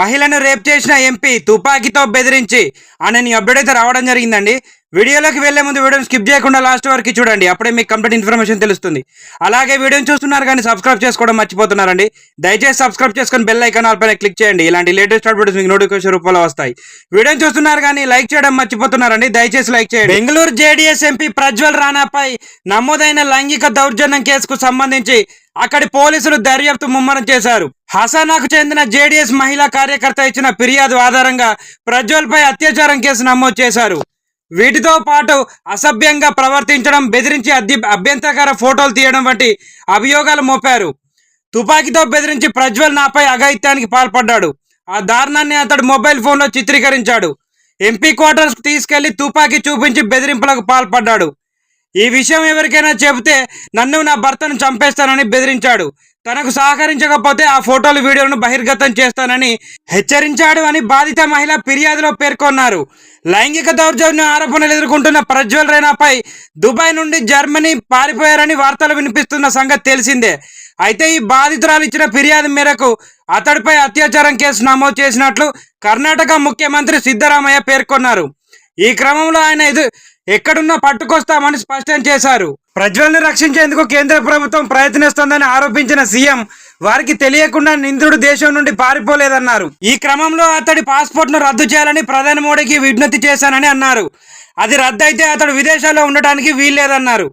మహిళను రేప్ చేసిన ఎంపీ తుపాకీతో బెదిరించి ఆయనని అప్డేట్ అయితే రావడం జరిగిందండి. వీడియోలోకి వెళ్ళే ముందు వీడియోని స్కిప్ చేయకుండా లాస్ట్ వరకు చూడండి. అప్పుడే మీకు కంప్లీట్ ఇన్ఫర్మేషన్ తెలుస్తుంది. అలాగే వీడియోని చూస్తున్నారు కానీ సబ్స్క్రైబ్ చేసుకోవడం మర్చిపోతున్నారండి. దయచేసి సబ్స్క్రైబ్ చేసుకొని బెల్ ఐకాన్ ఆల్పైన క్లిక్ చేయండి. ఇలాంటి లేటెస్ట్ అప్డేట్స్ మీకు నోటిఫికేషన్ రూపంలో వస్తాయి. వీడియోని చూస్తున్నారు కానీ లైక్ చేయడం మర్చిపోతున్నారండి. దయచేసి లైక్ చేయండి. బెంగళూరు జేడీఎస్ ఎంపీ ప్రజ్వల్ రాణాపై నమోదైన లైంగిక దౌర్జన్యం కేసుకు సంబంధించి అక్కడి పోలీసులు దర్యాప్తు ముమ్మరం చేశారు. హసానాకు చెందిన జేడీఎస్ మహిళా కార్యకర్త ఇచ్చిన ఫిర్యాదు ఆధారంగా ప్రజ్వల్పై అత్యాచారం కేసు నమోదు చేశారు. వీటితో పాటు అసభ్యంగా ప్రవర్తించడం బెదిరించి అద్దె అభ్యంతరకర ఫోటోలు తీయడం వంటి అభియోగాలు మోపారు. తుపాకీతో బెదిరించి ప్రజ్వల్ నాపై అఘాయిత్యానికి పాల్పడ్డాడు. ఆ దారుణాన్ని అతడు మొబైల్ ఫోన్లో చిత్రీకరించాడు. ఎంపీ క్వార్టర్స్ తీసుకెళ్ళి తుపాకీ చూపించి బెదిరింపులకు పాల్పడ్డాడు. ఈ విషయం ఎవరికైనా చెబితే నన్ను నా భర్తను చంపేస్తానని బెదిరించాడు. తనకు సహకరించకపోతే ఆ ఫోటోలు వీడియోలను బహిర్గతం చేస్తానని హెచ్చరించాడు అని బాధిత మహిళ ఫిర్యాదులో పేర్కొన్నారు. లైంగిక దౌర్జన్య ఆరోపణలు ఎదుర్కొంటున్న ప్రజ్వల్ రైనాపై దుబాయ్ నుండి జర్మనీ పారిపోయారని వార్తలు వినిపిస్తున్న సంగతి తెలిసిందే. అయితే ఈ బాధితురాలు ఇచ్చిన ఫిర్యాదు మేరకు అతడిపై అత్యాచారం కేసు నమోదు చేసినట్లు కర్ణాటక ముఖ్యమంత్రి సిద్ధరామయ్య పేర్కొన్నారు. ఈ క్రమంలో ఆయన ఎదు ఎక్కడున్నా పట్టుకొస్తామని స్పష్టం చేశారు. ప్రజ్వల్ని రక్షించేందుకు కేంద్ర ప్రభుత్వం ప్రయత్నిస్తోందని ఆరోపించిన సీఎం వారికి తెలియకుండా నిందుడు దేశం నుండి పారిపోలేదన్నారు. ఈ క్రమంలో అతడి పాస్పోర్ట్ను రద్దు చేయాలని ప్రధాని మోడీకి విజ్ఞప్తి చేశానని అన్నారు. అది రద్దయితే అతడు విదేశాల్లో ఉండటానికి వీల్లేదన్నారు.